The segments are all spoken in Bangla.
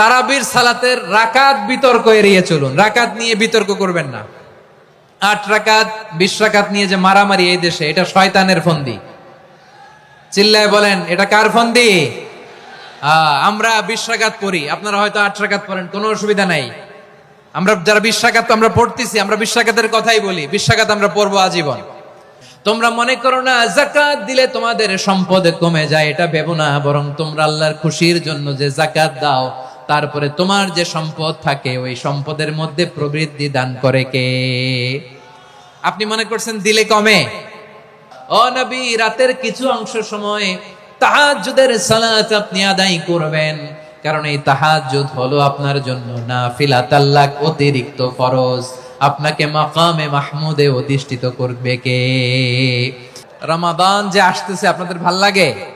তারাবির সালাতের রাকাত বিতর্ক এড়িয়ে চলুন। রাকাত নিয়ে বিতর্ক করবেন না। আট রাকাত, বিশ রাকাত নিয়ে যে মারামারি এই দেশে, এটা শয়তানের ফন্দি। চিল্লায় বলেন, এটা কার ফন্দি? আমরা বিশ রাকাত পড়ি। আপনারা হয়তো আট রাকাত পড়েন, কোনো অসুবিধা নাই। আমরা যারা বিশ রাকাত আমরা পড়তেছি, আমরা বিশ রাকাতের কথাই বলি। বিশ রাকাত আমরা পড়ব আজীবন। তোমরা মনে করো না, জাকাত দিলে তোমাদের সম্পদ কমে যায়, এটা ভেবো না, বরং তোমরা আল্লাহর খুশির জন্য যে জাকাত দাও তারপরে তোমার যে সম্পদ থাকে, ওই সম্পদের মধ্যে প্রবৃদ্ধি দান করে কে? আপনি মনে করছেন দিলে কমে? ও নবী, রাতের কিছু অংশ সময় তাহাজ্জুদের সালাত আপনি আদায় করবেন। কারণ এই তাহাজ্জুদ হলো আপনার জন্য নাফিলা তাল্লাক অতিরিক্ত ফরজ। আপনাকে মাকামে মাহমুদে অধিষ্ঠিত করবে কে? রমাদান যে আসতেছে, আপনাদের ভালো লাগে?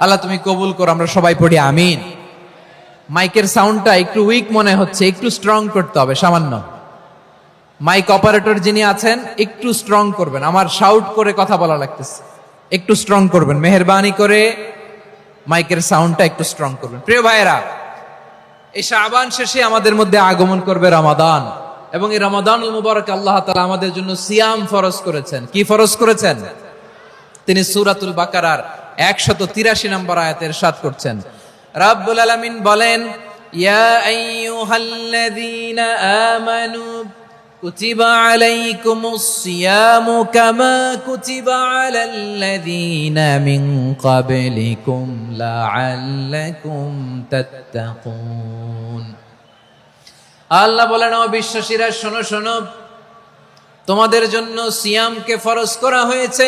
আল্লাহ তুমি কবুল করো, আমরা সবাই পড়ি, আমিন। মাইকের সাউন্ডটা একটু উইক মনে হচ্ছে, একটু স্ট্রং করতে হবে, সামান্য। মাইক অপারেটর যিনি আছেন, একটু স্ট্রং করবেন, আমার শাউট করে কথা বলা লাগতেছে। একটু স্ট্রং করবেন, মেহরবানি করে মাইকের সাউন্ডটা একটু স্ট্রং করবেন। প্রিয় ভাইয়েরা, এই শাবান শেষে আমাদের মধ্যে আগমন করবে রমাদান। এবং এই রমাদান মুবারক আল্লাহ তাআলা আমাদের জন্য সিয়াম ফরজ করেছেন। কি ফরজ করেছেন? তিনি সুরাতুল বাকারার একশত তিরাশি নম্বর আয়াতের সাত করছেন রাব্বুল আলামিন বলেন ইয়া আইয়ুহাল্লাযীনা আমানু كتب عليكم الصيام كما كتب على الذين من قبلكم لعلكم تتقون আল্লাহ বলেন ও বিশ্বাসীরা শোনো শোনো তোমাদের জন্য সিয়ামকে ফরজ করা হয়েছে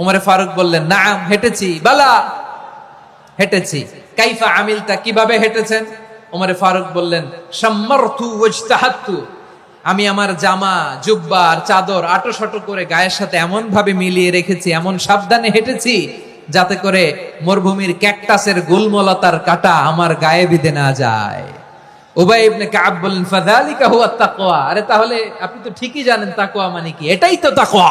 ওমরে ফারুক বললেন না হেঁটেছি। বালা, হেঁটেছি। কাইফা আমিলতা, কীভাবে হেঁটেছেন? ওমরে ফারুক বললেন আমি আমার জামা জুব্বা আর চাদর আটো শটো করে গায়ের সাথে এমন ভাবে মিলিয়ে রেখেছি, এমন সাবধানে হেঁটেছি যাতে করে মরুভূমির ক্যাকটাসের গুলমলতার কাটা আমার গায়ে বিধে না যায়। উবাই ইবনে কাব বললেন, ফাযালিকা হুয়া তাকওয়া। আরে তাহলে আপনি তো ঠিকই জানেন তাকওয়া মানে কি? এটাই তো তাকওয়া।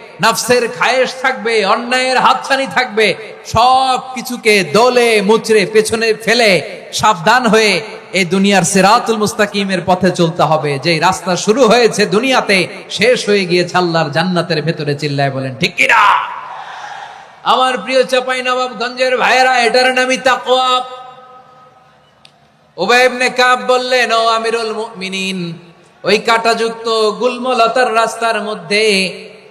নফসের খায়েশ থাকবে, অন্যায়ের হাতছানি থাকবে সব কিছুকে দোলে, মুচড়ে, পেছনে ফেলে সাবধান হয়ে এই দুনিয়ার সিরাতুল মুস্তাকিমের পথে চলতে হবে। যে রাস্তা শুরু হয়েছে দুনিয়াতে, শেষ হয়ে গিয়েছে আল্লাহর জান্নাতের ভেতরে চিল্লায় বলেন, ঠিক কিনা আমার প্রিয় চাপাই নবাবগঞ্জের ভাইয়েরা, এটার নামই তাকওয়া। উবাই ইবনে কাব বললেন, ও আমিরুল মুমিনিন, ওই কাটাযুক্ত গুলমলতার রাস্তার মধ্যে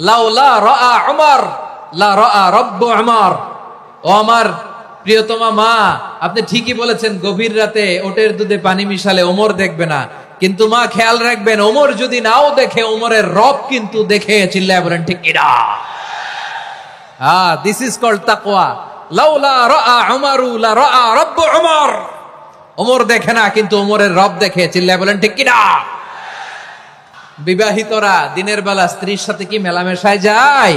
লাউ লা রাআ উমর, লা রাআ রব্বু উমর। ও আমার প্রিয়তমা মা, আপনি ঠিকই বলেছেন, গভীর রাতে ওটের দুধে পানি মিশালে ওমর দেখবে না। কিন্তু মা, খেয়াল রাখবেন, ওমর যদি নাও দেখে, ওমরের রব কিন্তু দেখে, চিল্লায় বলেন, ঠিক কিনা? হ্যাঁ দিস ইজ কল্ড তাকওয়া। লাউলা রাআ উমারু, লা রাআ রব্ব উমর। ওমর দেখে না, কিন্তু ওমরের রব দেখে, চিল্লায় বলেন, ঠিক কিনা? বিবাহিতরা দিনের বেলা স্ত্রীর সাথে কি মেলামেশায় যায়?